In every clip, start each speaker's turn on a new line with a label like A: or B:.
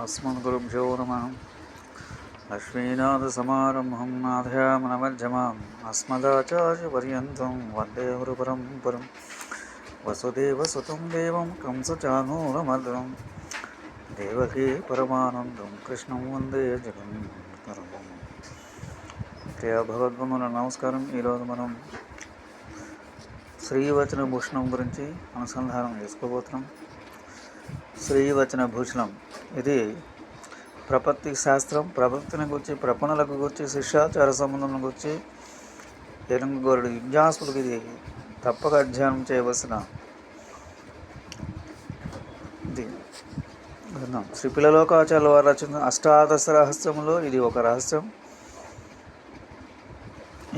A: अस्मद्गुरुभ्यो नमः लक्ष्मीनाथसमारम्भं नाथयामनमध्यमाम् अस्मदाचार्यपर्यन्तं वन्दे गुरुपरम्परं वसुदेवसुतं देवं कंसचानूरमर्दनं देवकी परमानन्दं कृष्णं వందే జగన్గురం ప్రియ భగవద్బంధువుల నమస్కారం ఈరోజు మనం శ్రీవచన భూషణం గురించి అనుసంధానం చేసుకోబోతున్నాం శ్రీవచన భూషణం ఇది ప్రపత్తి శాస్త్రం ప్రపత్తిని గురించి ప్రపణలకు గురించి శిష్యాచార సంబంధం గురించి ఎనుగోరుడు జిజ్ఞాసులకు ఇది తప్పక అధ్యయనం చేయవలసిన ఇది. విన్నాం. శ్రీ వారు రచన అష్టాదశ రహస్యములో ఇది ఒక రహస్యం.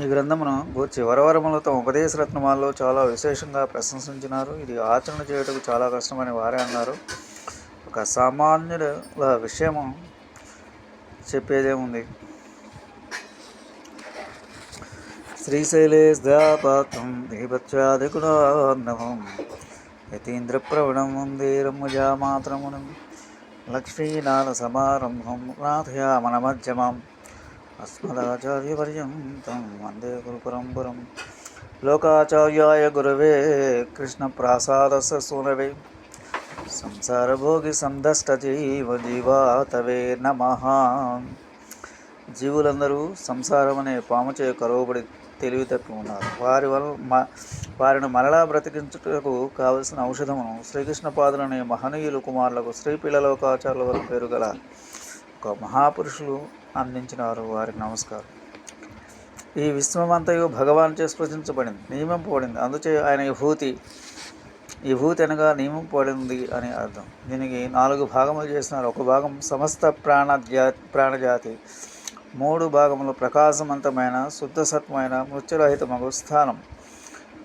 A: ఈ గ్రంథమును గూర్చి వరవరములు తమ ఉపదేశ రత్నమాల్లో చాలా విశేషంగా ప్రశంసించినారు. ఇది ఆచరణ చేయటకు చాలా కష్టమని వారే అన్నారు. ఒక సామాన్యుల విషయము చెప్పేదేముంది శ్రీశైలే దాపాత్రం దీపత్యాదిగుణాన్నవం యతీంద్రప్రవణం వందేరముజామాత్రమునం లక్ష్మీనాథ సమారంభం నాథయామనమధ్యమం అస్మదాచార్యపర్యంతం వందే గురుపరంపరం. లోకాచార్యాయ గురవే కృష్ణప్రాసాదస్య సూనవే. సంసారభోగి సందష్ట జీవ జీవాతవే నమ. జీవులందరూ సంసారం అనే పాముచే కరువబడి తెలివి తప్పి ఉన్నారు. వారి వల్ల మ వారిని మరలా బ్రతికించుటకు కావలసిన ఔషధమును శ్రీకృష్ణ పాదులనే మహనీయులు కుమారులకు శ్రీ పిల్లలోకాచారుల వారి పేరు గల ఒక మహాపురుషులు అందించినారు వారికి నమస్కారం. ఈ విశ్వమంతయు భగవాన్ చే స్పృశించబడింది నియమింపబడింది. అందుచే ఆయన విభూతి విభూతి అనగా నియమింపబడింది అని అర్థం. దీనికి నాలుగు భాగములు చేస్తున్నారు. ఒక భాగం సమస్త ప్రాణ జా ప్రాణజాతి మూడు భాగములు ప్రకాశవంతమైన శుద్ధసత్వమైన మృత్యురహితమగు స్థానం.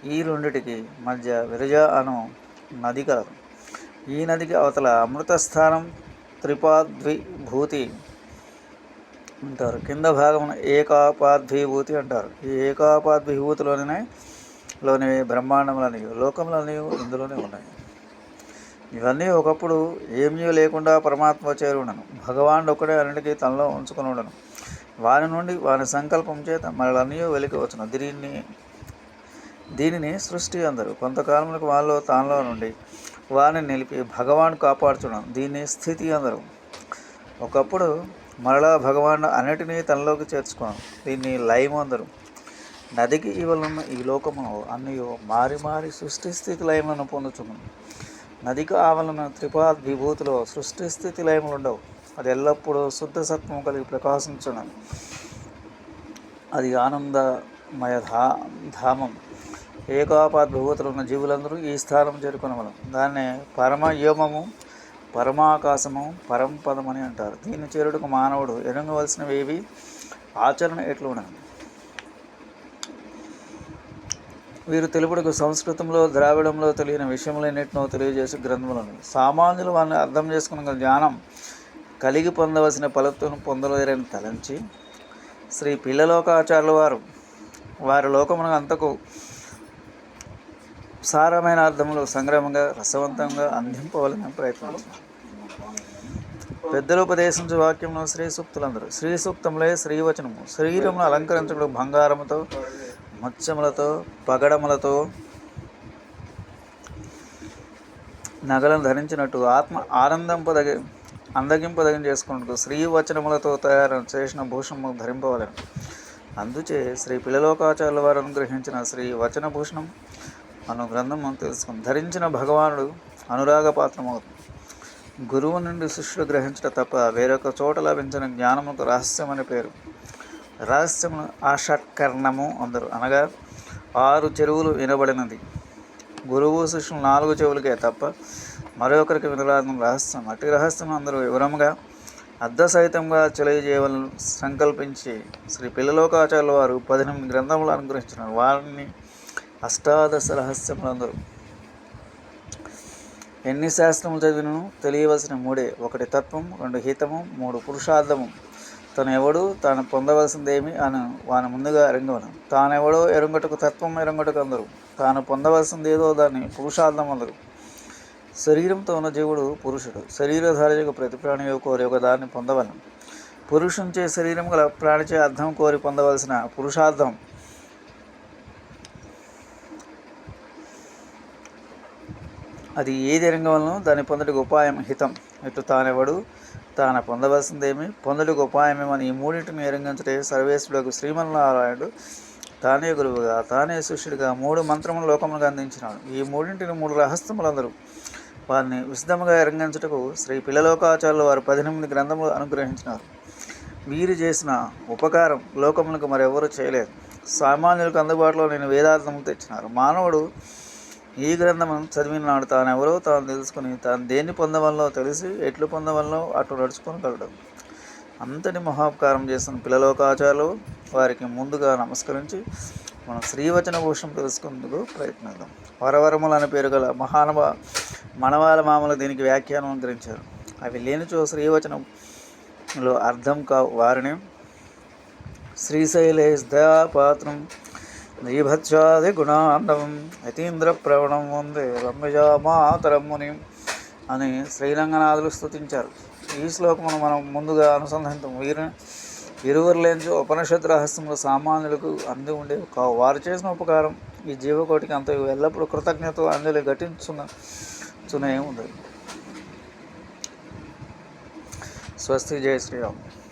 A: ఈ రెండిటికి మధ్య విరజ అను నది కలదు. ఈ నదికి అవతల అమృత స్థానం త్రిపాద్విభూతి అంటారు. కింద భాగమున ఏకాపాద్విభూతి అంటారు. ఈ ఏకాపాద్విభూతిలోనే లోని బ్రహ్మాండములని లోకములని ఇందులోనే ఉన్నాయి. ఇవన్నీ ఒకప్పుడు ఏమీ లేకుండా పరమాత్మ చేరి ఉండను. భగవానుడు ఒక్కడే అన్నిటికీ తనలో ఉంచుకొని ఉండను. వారి నుండి వారి సంకల్పం చేత మరలన్నీ వెలికి వచ్చును. దీన్ని దీనిని సృష్టి అందరు. కొంతకాలములకు వాళ్ళు తానులో నుండి వారిని నిలిపి భగవాన్ కాపాడుచున్నాను దీన్ని స్థితి అందరు. ఒకప్పుడు మరలా భగవాన్ అన్నిటినీ తనలోకి చేర్చుకున్నాను దీన్ని లయం అందరు. నదికి ఇవలున్న ఈ లోకము అన్ని మారి మారి సృష్టి స్థితి లయములను పొందుచున్నాను నదికి ఆవలన త్రిపాద్ విభూతిలో సృష్టి స్థితి లయములు ఉండవు. అది ఎల్లప్పుడూ శుద్ధ సత్వం కలిగి ప్రకాశించడం అది ఆనందమయ ధా ధామం. ఏకాపాద్ విభూతులు ఉన్న జీవులందరూ ఈ స్థానం చేరుకునవలం దాన్నే పరమయోమము పరమాకాశము పరంపదం అని అంటారు. దీన్ని చేరుటకు మానవుడు ఎరగవలసినవి ఏవి? ఆచరణ ఎట్లున్నది వీరు తెలుపుడుకు సంస్కృతంలో ద్రావిడంలో తెలియని విషయములన్నింటినో తెలియజేసే గ్రంథములను. సామాన్యులు వారిని అర్థం చేసుకున్న జ్ఞానం కలిగి పొందవలసిన ఫలత్వం పొందలేరని తలంచి శ్రీ పిల్లలోకాచార్యుల వారు వారి లోకమున అంతకు సారమైన అర్థములు సంగ్రమంగా రసవంతంగా అందింపవలని ప్రయత్నించారు పెద్దలు ఉపదేశించే వాక్యంలో శ్రీ సూక్తులందరూ శ్రీ సూక్తంలో శ్రీవచనము. శరీరమును అలంకరించడం బంగారముతో మత్స్యములతో పగడములతో నగలను ధరించినట్టు ఆత్మ ఆనందింపదగ అందగింపదగిన చేసుకున్నట్టు శ్రీవచనములతో తయారు చేసిన భూషణము ధరింపవలను. అందుచే శ్రీ పిల్లలోకాచార్యుల వారు అనుగ్రహించిన శ్రీ వచన భూషణం అను గ్రంథం తెలుసుకుని ధరించిన భగవానుడు అనురాగ పాత్రమవుతుంది గురువు నుండి శిష్యుడు గ్రహించట తప్ప వేరొక చోట లభించిన జ్ఞానముకు రహస్యం అని పేరు. రహస్యమును ఆషట్కర్ణము అందరు. అనగా ఆరు చెరువులు వినబడినది. గురువు శిష్యులు నాలుగు చెవులకే తప్ప మరొకరికి వినరాదని రహస్యం. అటు రహస్యం అందరూ వివరంగా అర్ధసహితంగా తెలియజేయాలని సంకల్పించి శ్రీ పిల్లలోకాచార్యుల వారు పదిహేను గ్రంథములు అనుగ్రహించినారు. వారిని అష్టాదశ రహస్యములందరూ. ఎన్ని శాస్త్రములు చదివినను తెలియవలసిన మూడే. ఒకటి తత్వం రెండు హితము మూడు పురుషార్థము. తను ఎవడు తాను పొందవలసిందేమి అని వాని ముందుగా ఎరంగవను. తానెవడో ఎరంగటకు తత్వం ఎరంగటకు అందరు. తాను పొందవలసింది ఏదో దాన్ని పురుషార్థం అందరు. శరీరంతో ఉన్న జీవుడు పురుషుడు. శరీరధారి ప్రతి ప్రాణి కోరి ఒక దాన్ని పొందవలను. పురుషుంచే శరీరం గల ప్రాణిచే అర్థం కోరి పొందవలసిన పురుషార్థం. అది ఏది రంగంలో దాన్ని పొందటకు ఉపాయం హితం. ఇటు తానెవడు తాను పొందవలసిందేమి? పొందలకు ఉపాయమేమని ఈ మూడింటిని ఎరంగించటే సర్వేశ్వరులకు శ్రీమన్నారాయణుడు తానే గురువుగా తానే శిష్యుడిగా మూడు మంత్రములు లోకములకు అందించినాడు. ఈ మూడింటిని మూడు రహస్యములందరూ వారిని విశదముగా ఎరంగించుటకు శ్రీ పిల్లలోకాచార్యులు వారు పద్దెనిమిది గ్రంథములు అనుగ్రహించినారు. వీరు చేసిన ఉపకారం లోకములకు మరెవరూ చేయలేదు. సామాన్యులకు అందుబాటులో నేను వేదాంతము తెచ్చినారు. మానవుడు ఈ గ్రంథమును చదివిన నాడు తాను ఎవరో తాను తెలుసుకుని తాను దేన్ని పొందవల్లో తెలిసి ఎట్లు పొందవల్లో అటు నడుచుకోగలడు అంతటి మహోపకారం చేసిన పిల్లలోకాచారులు వారికి ముందుగా నమస్కరించి మనం శ్రీవచన భూషం తెలుసుకుందుకు ప్రయత్నిద్దాం. వరవరములు అనే పేరు గల మహానుభ మనవాల మామలు దీనికి వ్యాఖ్యానం అందించారు. అవి లేనిచో శ్రీవచనంలో అర్థం కావు. వారిని శ్రీశైలేశ్ దయాపాత్రం నీభత్సాది గుణాండవం యతీంద్ర ప్రవణం వందే రమ్యజా మాతరం ముని అని శ్రీరంగనాథులు స్థుతించారు ఈ శ్లోకమును మనం ముందుగా అనుసంధానితం వీరు ఇరువురు లేని ఉపనిషత్ రహస్యములు సామాన్యులకు అంది ఉండే కావు. వారు చేసిన ఉపకారం ఈ జీవకోటికి అంత ఎల్లప్పుడూ కృతజ్ఞత అంజలి ఘటించున్న చునే ఉంది స్వస్తి జయ శ్రీరామ్.